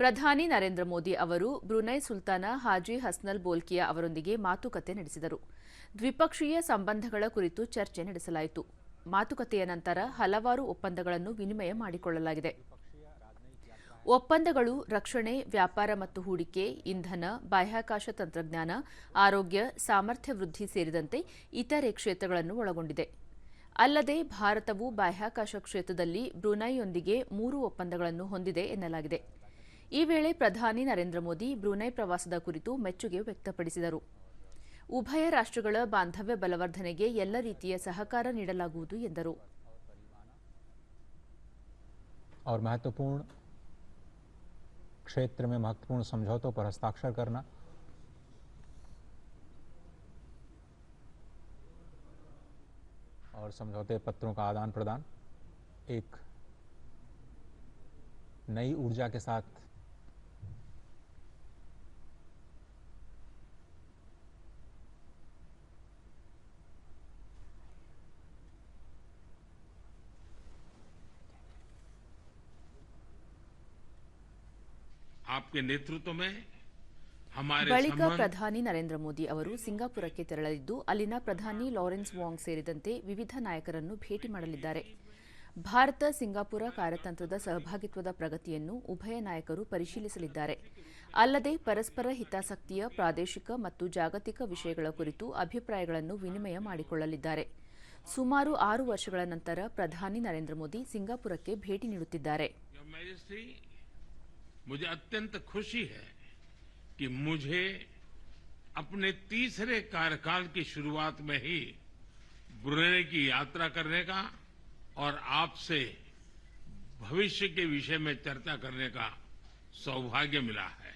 ಪ್ರಧಾನಿ ನರೇಂದ್ರ ಮೋದಿ ಅವರು ಬ್ರುನೈ ಸುಲ್ತಾನ ಹಾಜಿ ಹಸ್ನಲ್ ಬೋಲ್ಕಿಯಾ ಅವರೊಂದಿಗೆ ಮಾತುಕತೆ ನಡೆಸಿದರು. ದ್ವಿಪಕ್ಷೀಯ ಸಂಬಂಧಗಳ ಕುರಿತು ಚರ್ಚೆ ನಡೆಸಲಾಯಿತು. ಮಾತುಕತೆಯ ನಂತರ ಹಲವಾರು ಒಪ್ಪಂದಗಳನ್ನು ವಿನಿಮಯ ಮಾಡಿಕೊಳ್ಳಲಾಗಿದೆ. ಒಪ್ಪಂದಗಳು ರಕ್ಷಣೆ, ವ್ಯಾಪಾರ ಮತ್ತು ಹೂಡಿಕೆ, ಇಂಧನ, ಬಾಹ್ಯಾಕಾಶ ತಂತ್ರಜ್ಞಾನ, ಆರೋಗ್ಯ, ಸಾಮರ್ಥ್ಯ ವೃದ್ಧಿ ಸೇರಿದಂತೆ ಇತರೆ ಕ್ಷೇತ್ರಗಳನ್ನು ಒಳಗೊಂಡಿದೆ. ಅಲ್ಲದೆ ಭಾರತವು ಬಾಹ್ಯಾಕಾಶ ಕ್ಷೇತ್ರದಲ್ಲಿ ಬ್ರುನೈಯೊಂದಿಗೆ ಮೂರು ಒಪ್ಪಂದಗಳನ್ನು ಹೊಂದಿದೆ ಎನ್ನಲಾಗಿದೆ. ಈ ವೇಳೆ ಪ್ರಧಾನಿ ನರೇಂದ್ರ ಮೋದಿ ಬ್ರುನೈ ಪ್ರವಾಸದ ಕುರಿತು ಮೆಚ್ಚುಗೆ ವ್ಯಕ್ತಪಡಿಸಿದರು ಉಭಯ ರಾಷ್ಟ್ರಗಳ ಬಾಂಧವ್ಯ ಬಲವರ್ಧನೆಗೆ ಎಲ್ಲ ರೀತಿಯ ಸಹಕಾರ ನೀಡಲಾಗುವುದು ಎಂದರು और महत्वपूर्ण क्षेत्र में महत्वपूर्ण समझौतों पर हस्ताक्षर करना और समझौते पत्रों का आदान प्रदान एक नई ऊर्जा के साथ ಬಳಿಕ ಪ್ರಧಾನಿ ನರೇಂದ್ರ ಮೋದಿ ಅವರು ಸಿಂಗಾಪುರಕ್ಕೆ ತೆರಳಲಿದ್ದು ಅಲ್ಲಿನ ಪ್ರಧಾನಿ ಲಾರೆನ್ಸ್ ವಾಂಗ್ ಸೇರಿದಂತೆ ವಿವಿಧ ನಾಯಕರನ್ನು ಭೇಟಿ ಮಾಡಲಿದ್ದಾರೆ. ಭಾರತ ಸಿಂಗಾಪುರ ಕಾರ್ಯತಂತ್ರದ ಸಹಭಾಗಿತ್ವದ ಪ್ರಗತಿಯನ್ನು ಉಭಯ ನಾಯಕರು ಪರಿಶೀಲಿಸಲಿದ್ದಾರೆ. ಅಲ್ಲದೆ ಪರಸ್ಪರ ಹಿತಾಸಕ್ತಿಯ ಪ್ರಾದೇಶಿಕ ಮತ್ತು ಜಾಗತಿಕ ವಿಷಯಗಳ ಕುರಿತು ಅಭಿಪ್ರಾಯಗಳನ್ನು ವಿನಿಮಯ ಮಾಡಿಕೊಳ್ಳಲಿದ್ದಾರೆ. ಸುಮಾರು ಆರು ವರ್ಷಗಳ ನಂತರ ಪ್ರಧಾನಿ ನರೇಂದ್ರ ಮೋದಿ ಸಿಂಗಾಪುರಕ್ಕೆ ಭೇಟಿ ನೀಡುತ್ತಿದ್ದಾರೆ. मुझे अत्यंत खुशी है कि मुझे अपने तीसरे कार्यकाल की शुरुआत में ही ब्रुनेई की यात्रा करने का और आपसे भविष्य के विषय में चर्चा करने का सौभाग्य मिला है।